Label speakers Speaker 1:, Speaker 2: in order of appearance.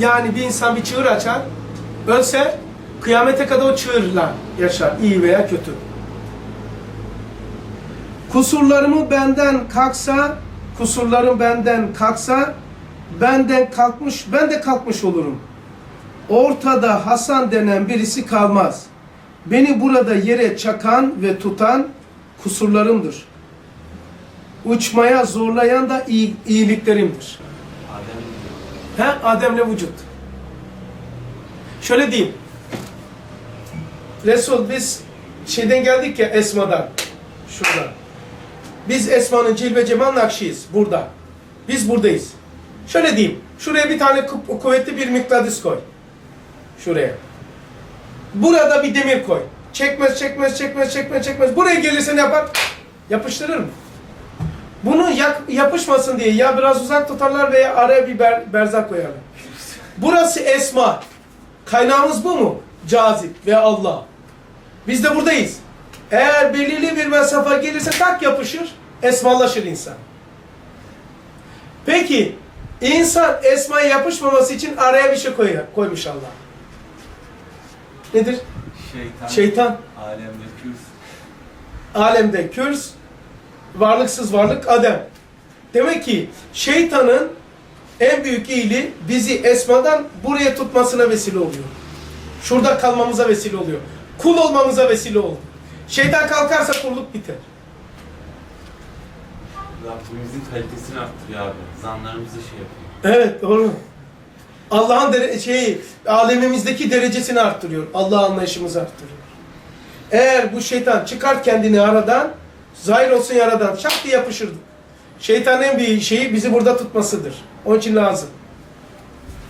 Speaker 1: Yani bir insan bir çığır açar, ölse kıyamete kadar o çığırla yaşar, iyi veya kötü. Kusurlarımı benden kalksa, kusurlarım benden kalksa, benden kalkmış, ben de kalkmış olurum. Ortada Hasan denen birisi kalmaz. Beni burada yere çakan ve tutan kusurlarımdır. Uçmaya zorlayan da iyi, iyiliklerimdir. He? Adem'le vücut. Şöyle diyeyim. Resul biz şeyden geldik ya Esma'dan. Şuradan. Biz Esma'nın cilve cemal nakşiyiz. Burada. Biz buradayız. Şöyle diyeyim. Şuraya bir tane ku- kuvvetli bir mıknatıs koy. Şuraya. Burada bir demir koy. Çekmez, çekmez, çekmez, çekmez, çekmez. Buraya gelirse ne yapar? Yapıştırır mı? Bunu yak- yapışmasın diye ya biraz uzak tutarlar veya araya bir ber- berzak koyarlar. Burası esma. Kaynağımız bu mu? Cazip ve Allah. Biz de buradayız. Eğer belirli bir mesafe gelirse tak yapışır, esmalaşır insan. Peki, insan esmaya yapışmaması için araya bir şey koyuyor, koymuş Allah. Nedir?
Speaker 2: Şeytan,
Speaker 1: Şeytan.
Speaker 2: alemde kürs.
Speaker 1: alemde kürs, varlıksız varlık Adem. Demek ki şeytanın en büyük iyiliği bizi esmadan buraya tutmasına vesile oluyor. Şurada kalmamıza vesile oluyor. Kul olmamıza vesile oldu. Şeytan kalkarsa kulluk biter.
Speaker 2: Rabbimizin kalitesini arttırıyor abi. Zanlarımızı şey yapıyor.
Speaker 1: Evet doğru. Allah'ın dere- şey alemimizdeki derecesini arttırıyor. Allah anlayışımızı arttırıyor. Eğer bu şeytan çıkart kendini aradan, zahir olsun yaradan, şak diye yapışırdı. Şeytanın büyük şeyi bizi burada tutmasıdır. Onun için lazım.